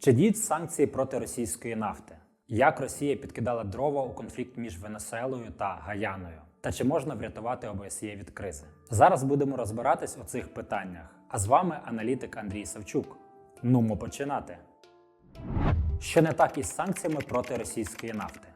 Чи діють санкції проти російської нафти? Як Росія підкидала дрова у конфлікт між Венесуелою та Гаяною? Та чи можна врятувати ОБСЄ від кризи? Зараз будемо розбиратись у цих питаннях. А з вами аналітик Андрій Савчук. Нумо починати. Що не так із санкціями проти російської нафти?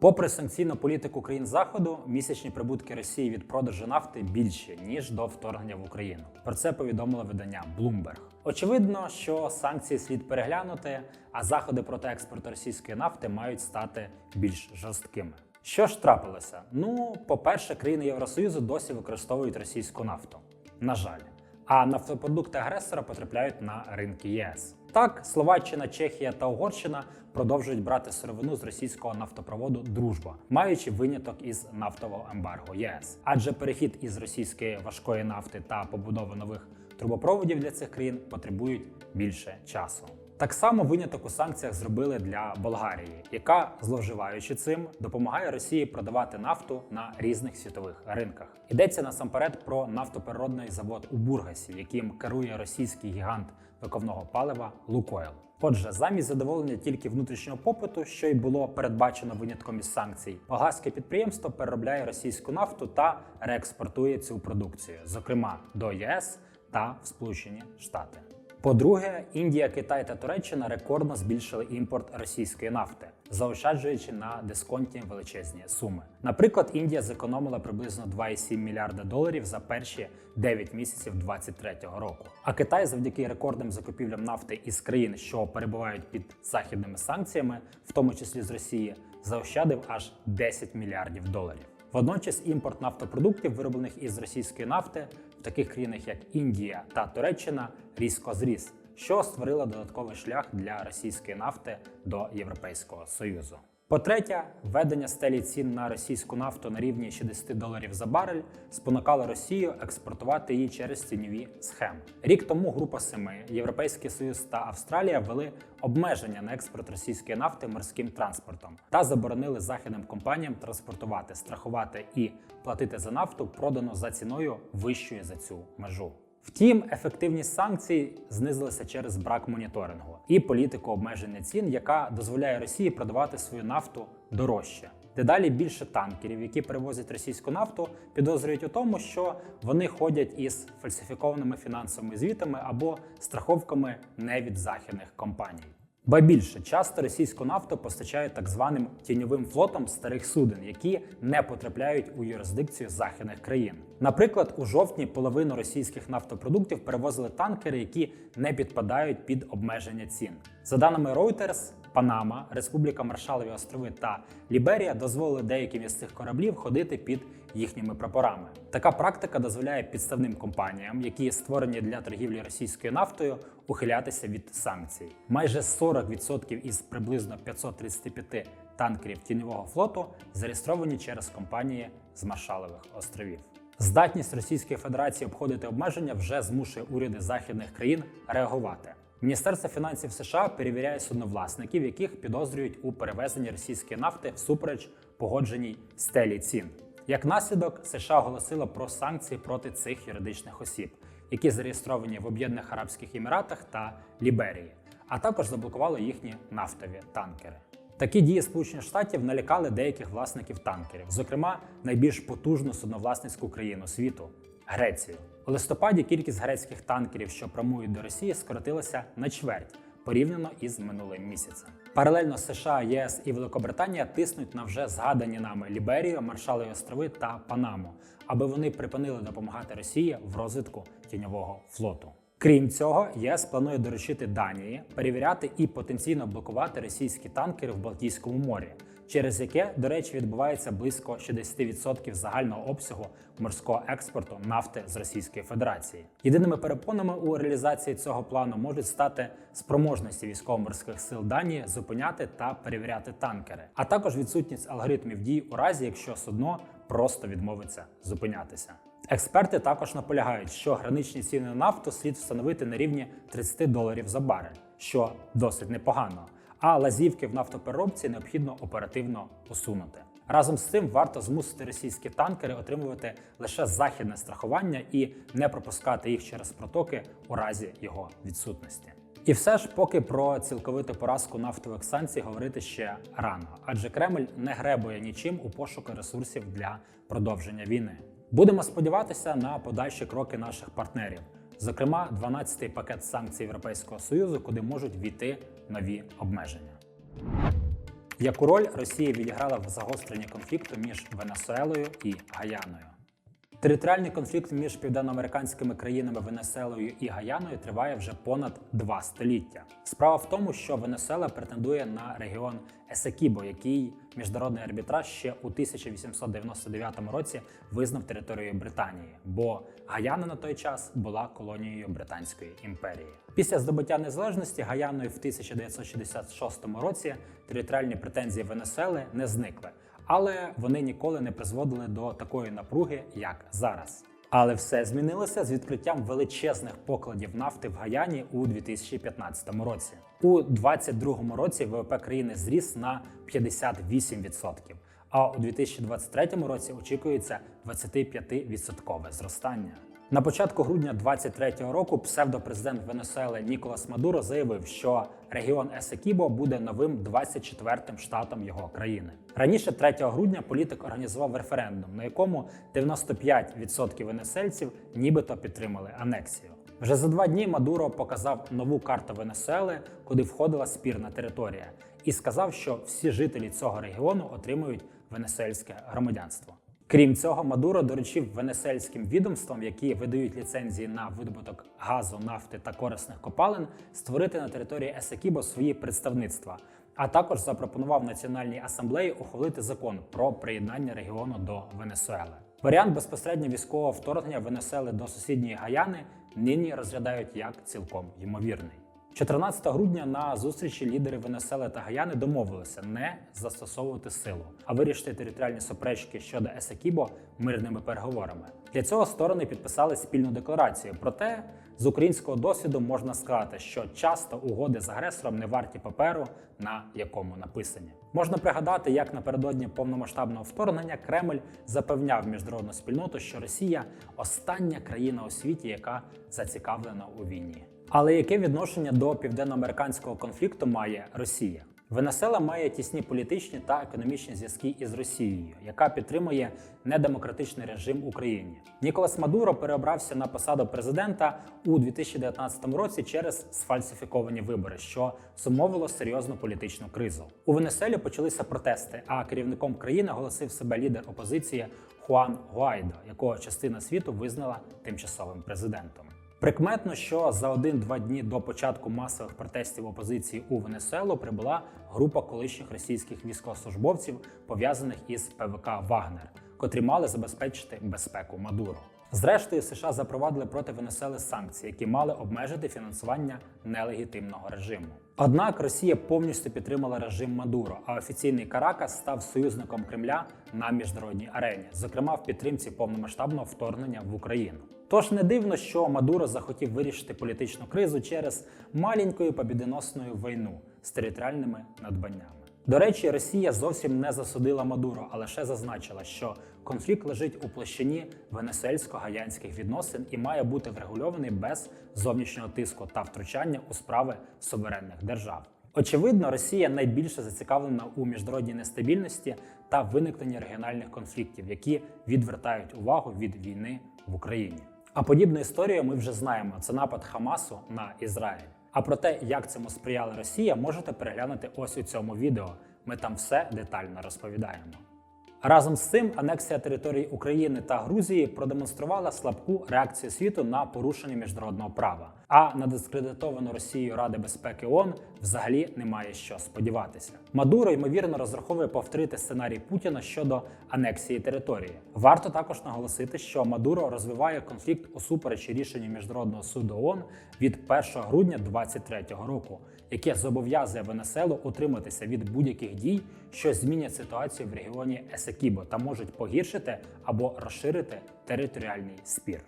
Попри санкційну політику країн Заходу, місячні прибутки Росії від продажу нафти більші ніж до вторгнення в Україну. Про це повідомило видання Bloomberg. Очевидно, що санкції слід переглянути, а заходи проти експорту російської нафти мають стати більш жорсткими. Що ж трапилося? Ну, по-перше, країни Євросоюзу досі використовують російську нафту. На жаль, а нафтопродукти агресора потрапляють на ринки ЄС. Так, Словаччина, Чехія та Угорщина продовжують брати сировину з російського нафтопроводу Дружба, маючи виняток із нафтового ембарго ЄС. Адже перехід із російської важкої нафти та побудова нових трубопроводів для цих країн потребують більше часу. Так само виняток у санкціях зробили для Болгарії, яка, зловживаючи цим, допомагає Росії продавати нафту на різних світових ринках. Йдеться насамперед про нафтопереробний завод у Бургасі, яким керує російський гігант виковного палива Лукойл. Отже, замість задоволення тільки внутрішнього попиту, що й було передбачено винятком із санкцій, болгарське підприємство переробляє російську нафту та реекспортує цю продукцію, зокрема до ЄС та в Сполучені Штати. По-друге, Індія, Китай та Туреччина рекордно збільшили імпорт російської нафти, заощаджуючи на дисконті величезні суми. Наприклад, Індія зекономила приблизно 2,7 мільярда доларів за перші 9 місяців 2023 року. А Китай, завдяки рекордним закупівлям нафти із країн, що перебувають під західними санкціями, в тому числі з Росії, заощадив аж 10 мільярдів доларів. Водночас імпорт нафтопродуктів, вироблених із російської нафти, в таких країнах як Індія та Туреччина, різко зріс, що створило додатковий шлях для російської нафти до Європейського союзу. По-третє, введення стелі цін на російську нафту на рівні 60 доларів за барель спонукало Росію експортувати її через тіньові схеми. Рік тому група семи Європейський Союз та Австралія ввели обмеження на експорт російської нафти морським транспортом та заборонили західним компаніям транспортувати, страхувати і платити за нафту, продану за ціною вищою за цю межу. Втім, ефективність санкцій знизилася через брак моніторингу і політику обмеження цін, яка дозволяє Росії продавати свою нафту дорожче. Дедалі більше танкерів, які перевозять російську нафту, підозрюють у тому, що вони ходять із фальсифікованими фінансовими звітами або страховками не від західних компаній. Ба більше часто російську нафту постачають так званим тіньовим флотом старих суден, які не потрапляють у юрисдикцію західних країн. Наприклад, у жовтні половину російських нафтопродуктів перевозили танкери, які не підпадають під обмеження цін. За даними Reuters, Панама, Республіка Маршалові острови та Ліберія дозволили деяким із цих кораблів ходити під їхніми прапорами. Така практика дозволяє підставним компаніям, які створені для торгівлі російською нафтою, ухилятися від санкцій. Майже 40% із приблизно 535 танкерів тіньового флоту зареєстровані через компанії з Маршалових островів. Здатність Російської Федерації обходити обмеження вже змушує уряди західних країн реагувати. Міністерство фінансів США перевіряє судновласників, яких підозрюють у перевезенні російської нафти всупереч погодженій стелі цін. Як наслідок, США оголосило про санкції проти цих юридичних осіб, які зареєстровані в Об'єднаних Арабських Еміратах та Ліберії, а також заблокувало їхні нафтові танкери. Такі дії Сполучених Штатів налякали деяких власників танкерів, зокрема найбільш потужну судновласницьку країну світу Грецію. У листопаді кількість грецьких танкерів, що прямують до Росії, скоротилася на чверть порівняно із минулим місяцем. Паралельно США, ЄС і Великобританія тиснуть на вже згадані нами Ліберію, Маршалові острови та Панаму, аби вони припинили допомагати Росії в розвитку тіньового флоту. Крім цього, ЄС планує доручити Данії перевіряти і потенційно блокувати російські танкери в Балтійському морі, через яке, до речі, відбувається близько 60% загального обсягу морського експорту нафти з Російської Федерації. Єдиними перепонами у реалізації цього плану можуть стати спроможності військово-морських сил Данії зупиняти та перевіряти танкери, а також відсутність алгоритмів дій у разі, якщо судно просто відмовиться зупинятися. Експерти також наполягають, що граничні ціни на нафту слід встановити на рівні 30 доларів за барель, що досить непогано. А лазівки в нафтопереробці необхідно оперативно усунути. Разом з цим варто змусити російські танкери отримувати лише західне страхування і не пропускати їх через протоки у разі його відсутності. І все ж, поки про цілковиту поразку нафтових санкцій говорити ще рано, адже Кремль не гребує нічим у пошуку ресурсів для продовження війни. Будемо сподіватися на подальші кроки наших партнерів, зокрема, 12-й пакет санкцій Європейського союзу, куди можуть війти нові обмеження. Яку роль Росія відіграла в загостренні конфлікту між Венесуелою і Гаяною? Територіальний конфлікт між південноамериканськими країнами Венесуелою і Гаяною триває вже понад два століття. Справа в тому, що Венесуела претендує на регіон Есекібо, який міжнародний арбітраж ще у 1899 році визнав територією Британії, бо Гаяна на той час була колонією Британської імперії. Після здобуття незалежності Гаяною в 1966 році територіальні претензії Венесуели не зникли але вони ніколи не призводили до такої напруги, як зараз. Але все змінилося з відкриттям величезних покладів нафти в Гаяні у 2015 році. У 2022 році ВВП країни зріс на 58%, а у 2023 році очікується 25% зростання. На початку грудня 2023 року псевдопрезидент Венесуели Ніколас Мадуро заявив, що регіон Есекібо буде новим 24-м штатом його країни. Раніше 3 грудня політик організував референдум, на якому 95% венесельців нібито підтримали анексію. Вже за два дні Мадуро показав нову карту Венесуели, куди входила спірна територія, і сказав, що всі жителі цього регіону отримують венесуельське громадянство. Крім цього, Мадуро доручив венесельським відомствам, які видають ліцензії на видобуток газу, нафти та корисних копалин, створити на території Есекібо свої представництва, а також запропонував Національній асамблеї ухвалити закон про приєднання регіону до Венесуели. Варіант безпосередньо військового вторгнення Венесуели до сусідньої Гаяни нині розглядають як цілком ймовірний. 14 грудня на зустрічі лідери Венесуели та Гаяни домовилися не застосовувати силу, а вирішити територіальні суперечки щодо Есекібо мирними переговорами. Для цього сторони підписали спільну декларацію. Проте з українського досвіду можна сказати, що часто угоди з агресором не варті паперу, на якому написані. Можна пригадати, як напередодні повномасштабного вторгнення Кремль запевняв міжнародну спільноту, що Росія остання країна у світі, яка зацікавлена у війні. Але яке відношення до південноамериканського конфлікту має Росія? Венесела має тісні політичні та економічні зв'язки із Росією, яка підтримує недемократичний режим в Україні. Ніколас Мадуро переобрався на посаду президента у 2019 році через сфальсифіковані вибори, що зумовило серйозну політичну кризу. У Венеселі почалися протести, а керівником країни оголосив себе лідер опозиції Хуан Гуайдо, якого частина світу визнала тимчасовим президентом. Прикметно, що за один-два дні до початку масових протестів опозиції у Венесуелу прибула група колишніх російських військовослужбовців, пов'язаних із ПВК Вагнер, котрі мали забезпечити безпеку Мадуро. Зрештою, США запровадили проти Венесуели санкції, які мали обмежити фінансування нелегітимного режиму. Однак Росія повністю підтримала режим Мадуро, а офіційний Каракас став союзником Кремля на міжнародній арені, зокрема в підтримці повномасштабного вторгнення в Україну. Тож не дивно, що Мадуро захотів вирішити політичну кризу через маленькою побідоносною війну з територіальними надбаннями. До речі, Росія зовсім не засудила Мадуро, а лише зазначила, що конфлікт лежить у площині венесуельсько-гаянських відносин і має бути врегульований без зовнішнього тиску та втручання у справи суверенних держав. Очевидно, Росія найбільше зацікавлена у міжнародній нестабільності та виникненні регіональних конфліктів, які відвертають увагу від війни в Україні. А подібну історію ми вже знаємо: це напад Хамасу на Ізраїль. А про те, як цьому сприяла Росія, можете переглянути ось у цьому відео. Ми там все детально розповідаємо. Разом з цим анексія території України та Грузії продемонструвала слабку реакцію світу на порушення міжнародного права. А на дискредитовану Росією Ради безпеки ООН взагалі немає що сподіватися. Мадуро ймовірно розраховує повторити сценарій Путіна щодо анексії території. Варто також наголосити, що Мадуро розвиває конфлікт усупереч рішенню міжнародного суду ООН від 1 грудня 2023 року, яке зобов'язує Венеселу утриматися від будь-яких дій, що змінять ситуацію в регіоні Есекібо та можуть погіршити або розширити територіальний спір.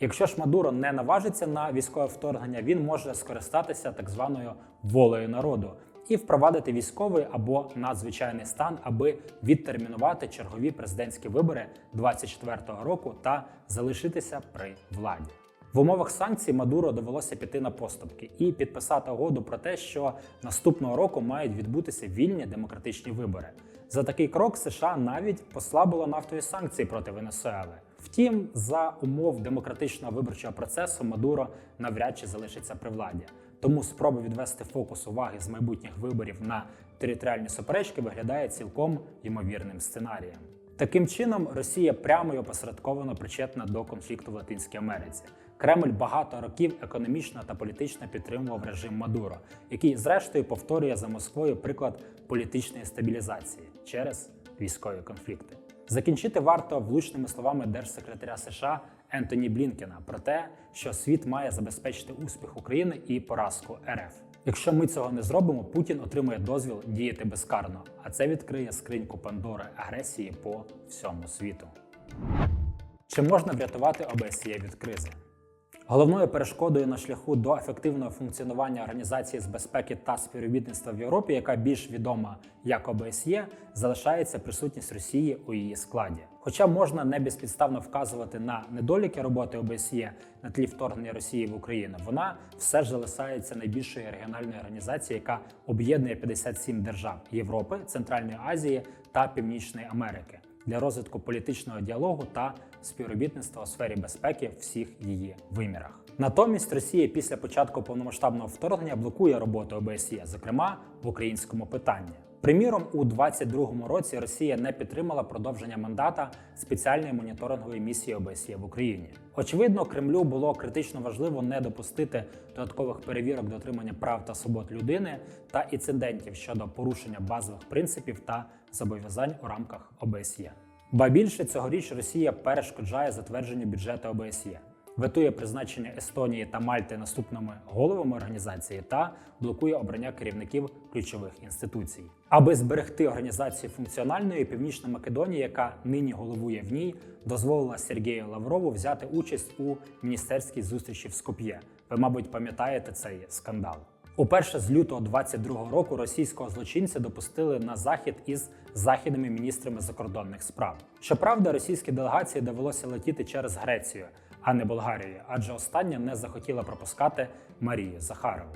Якщо ж Мадуро не наважиться на військове вторгнення, він може скористатися так званою волею народу і впровадити військовий або надзвичайний стан, аби відтермінувати чергові президентські вибори 2024 року та залишитися при владі. В умовах санкцій Мадуро довелося піти на поступки і підписати угоду про те, що наступного року мають відбутися вільні демократичні вибори. За такий крок США навіть послабило нафтові санкції проти Венесуели. Втім, за умов демократичного виборчого процесу Мадуро навряд чи залишиться при владі. Тому спроба відвести фокус уваги з майбутніх виборів на територіальні суперечки виглядає цілком ймовірним сценарієм. Таким чином, Росія прямо і опосередковано причетна до конфлікту в Латинській Америці. Кремль багато років економічно та політично підтримував режим Мадуро, який, зрештою, повторює за Москвою приклад політичної стабілізації через військові конфлікти. Закінчити варто влучними словами держсекретаря США Ентоні Блінкена про те, що світ має забезпечити успіх України і поразку РФ. Якщо ми цього не зробимо, Путін отримує дозвіл діяти безкарно, а це відкриє скриньку Пандори агресії по всьому світу. Чи можна врятувати ОБСЄ від кризи? Головною перешкодою на шляху до ефективного функціонування організації з безпеки та співробітництва в Європі, яка більш відома як ОБСЄ, залишається присутність Росії у її складі. Хоча можна не безпідставно вказувати на недоліки роботи ОБСЄ на тлі вторгнення Росії в Україну, вона все ж залишається найбільшою регіональною організацією, яка об'єднує 57 держав Європи, Центральної Азії та Північної Америки для розвитку політичного діалогу та співробітництва у сфері безпеки в всіх її вимірах. Натомість Росія після початку повномасштабного вторгнення блокує роботу ОБСЄ, зокрема в українському питанні. Приміром, у 2022 році Росія не підтримала продовження мандата спеціальної моніторингової місії ОБСЄ в Україні. Очевидно, Кремлю було критично важливо не допустити додаткових перевірок дотримання прав та свобод людини та інцидентів щодо порушення базових принципів та зобов'язань у рамках ОБСЄ. Ба більше цьогоріч Росія перешкоджає затвердженню бюджету ОБСЄ, ветує призначення Естонії та Мальти наступними головами організації та блокує обрання керівників ключових інституцій. Аби зберегти організацію функціональною, Північна Македонія, яка нині головує в ній, дозволила Сергію Лаврову взяти участь у міністерській зустрічі в Скоп'є. Ви, мабуть, пам'ятаєте цей скандал. Уперше з лютого 22-го року російського злочинця допустили на захід із західними міністрами закордонних справ. Щоправда, російській делегації довелося летіти через Грецію, а не Болгарію, адже остання не захотіла пропускати Марію Захарову.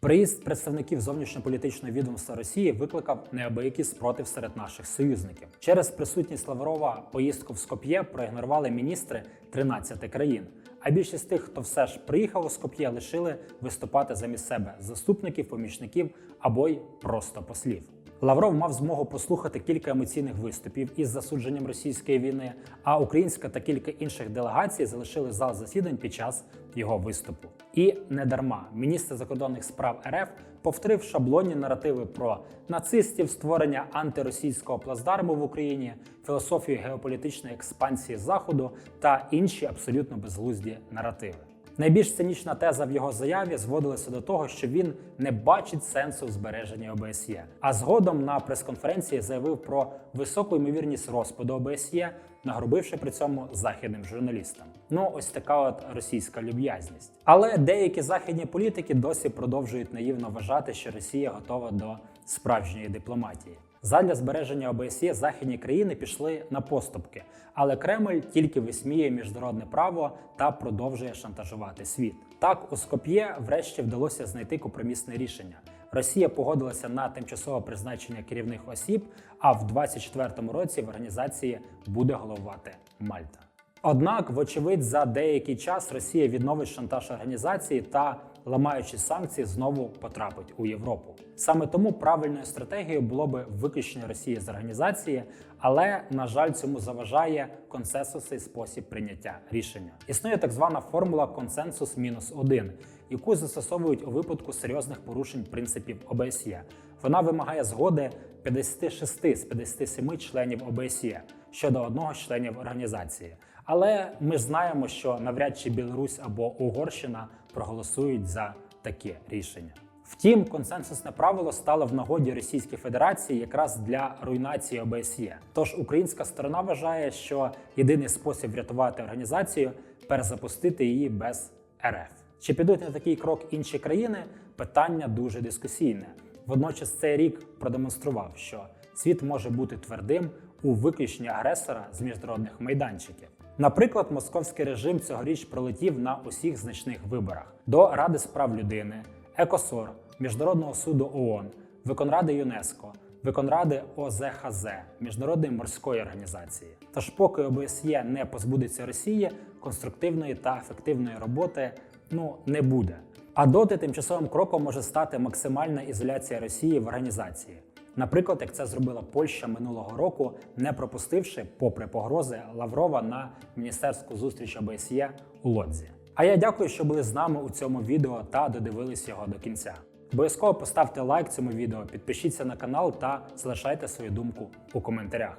Приїзд представників зовнішньополітичного відомства Росії викликав неабиякий спротив серед наших союзників. Через присутність Лаврова поїздку в Скоп'є проігнорували міністри 13 країн. А більшість тих, хто все ж приїхав у Скоп'є, лишили виступати замість себе заступників, помічників або й просто послів. Лавров мав змогу послухати кілька емоційних виступів із засудженням російської війни, а українська та кілька інших делегацій залишили зал засідань під час його виступу. І не дарма міністр закордонних справ РФ повторив шаблонні наративи про нацистів, створення антиросійського плацдарму в Україні, філософію геополітичної експансії Заходу та інші абсолютно безглузді наративи. Найбільш цинічна теза в його заяві зводилася до того, що він не бачить сенсу в збереженні ОБСЄ. А згодом на прес-конференції заявив про високу ймовірність розпаду ОБСЄ, нагрубивши при цьому західним журналістам. Ну, ось така от російська люб'язність. Але деякі західні політики досі продовжують наївно вважати, що Росія готова до справжньої дипломатії. Задля збереження ОБСЄ західні країни пішли на поступки, але Кремль тільки висміє міжнародне право та продовжує шантажувати світ. Так, у Скоп'є врешті вдалося знайти компромісне рішення. Росія погодилася на тимчасове призначення керівних осіб, а в 2024 році в організації буде головувати Мальта. Однак, вочевидь, за деякий час Росія відновить шантаж організації та, ламаючи санкції, знову потрапить у Європу. Саме тому правильною стратегією було би виключення Росії з організації, але на жаль, цьому заважає консенсусний спосіб прийняття рішення. Існує так звана формула консенсус мінус один, яку застосовують у випадку серйозних порушень принципів ОБСЄ. Вона вимагає згоди 56 з 57 членів ОБСЄ щодо одного членів організації. Але ми знаємо, що навряд чи Білорусь або Угорщина проголосують за таке рішення. Втім, консенсусне правило стало в нагоді Російської Федерації якраз для руйнації ОБСЄ. Тож українська сторона вважає, що єдиний спосіб врятувати організацію перезапустити її без РФ. Чи підуть на такий крок інші країни? Питання дуже дискусійне. Водночас цей рік продемонстрував, що світ може бути твердим у виключенні агресора з міжнародних майданчиків. Наприклад, московський режим цьогоріч пролетів на усіх значних виборах до Ради з прав людини, ЕКОСОР, Міжнародного суду ООН, Виконради ЮНЕСКО, Виконради ОЗХЗ, Міжнародної морської організації. Тож, поки ОБСЄ не позбудеться Росії, конструктивної та ефективної роботи ну не буде. А доти тимчасовим кроком може стати максимальна ізоляція Росії в організації. Наприклад, як це зробила Польща минулого року, не пропустивши, попри погрози Лаврова на міністерську зустріч ОБСЄ у Лодзі. А я дякую, що були з нами у цьому відео та додивились його до кінця. Обов'язково поставте лайк цьому відео, підпишіться на канал та залишайте свою думку у коментарях.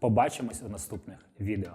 Побачимось у наступних відео.